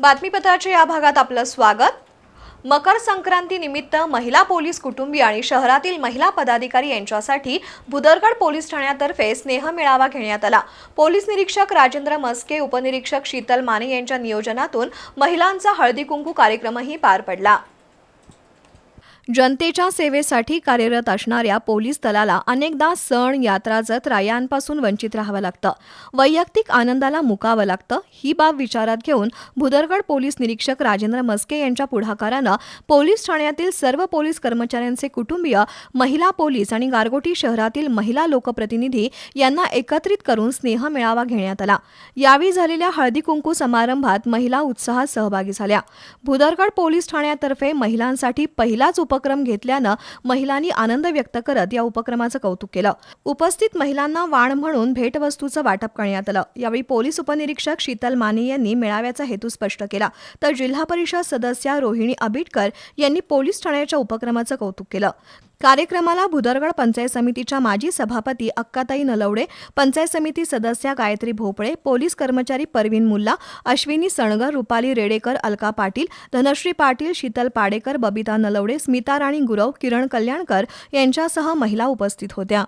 बातमीपत्राच्या या भागात आपलं स्वागत. मकर संक्रांती निमित्त महिला पोलीस कुटुंबीय आणि शहरातील महिला पदाधिकारी यांच्यासाठी भुदरगड पोलीस ठाण्यातर्फे स्नेह मेळावा घेण्यात आला. पोलीस निरीक्षक राजेंद्र मस्के उपनिरीक्षक शीतल माने यांच्या नियोजनातून महिलांचा हळदी कुंकू कार्यक्रमही पार पडला. जनतेच्या सेवेसाठी कार्यरत असणाऱ्या पोलीस दलाला अनेकदा सण यात्रा जत्रा यांपासून वंचित राहावं लागतं. वैयक्तिक आनंदाला मुकावं लागतं. ही बाब विचारात घेऊन भुदरगड पोलीस निरीक्षक राजेंद्र मस्के यांच्या पुढाकारानं पोलीस ठाण्यातील सर्व पोलीस कर्मचाऱ्यांचे कुटुंबीय महिला पोलीस आणि गारगोटी शहरातील महिला लोकप्रतिनिधी यांना एकत्रित करून स्नेह मेळावा घेण्यात आला. यावेळी झालेल्या हळदी कुंकू समारंभात महिला उत्साहात सहभागी झाल्या. भुदरगड पोलीस ठाण्यातर्फे महिलांसाठी पहिलाच उपक्रम घेतल्यानं महिलांनी आनंद व्यक्त करत या उपक्रमाचं कौतुक केलं. उपस्थित महिलांना वाण म्हणून भेटवस्तूचं वाटप करण्यात आलं. यावेळी पोलीस उपनिरीक्षक शीतल माने यांनी मेळाव्याचा हेतू स्पष्ट केला. तर जिल्हा परिषद सदस्या रोहिणी आबिटकर यांनी पोलीस ठाण्याच्या उपक्रमाचं कौतुक केलं. कार्यक्रमाला भुदरगड पंचायत समितीच्या माजी सभापती अक्काताई नलवडे पंचायत समिती सदस्या गायत्री भोपळे पोलीस कर्मचारी परवीन मुल्ला अश्विनी सणगर रुपाली रेडेकर अलका पाटील धनश्री पाटील शीतल पाडेकर बबिता नलवडे स्मिता राणी गुरव किरण कल्याणकर यांच्यासह महिला उपस्थित होत्या.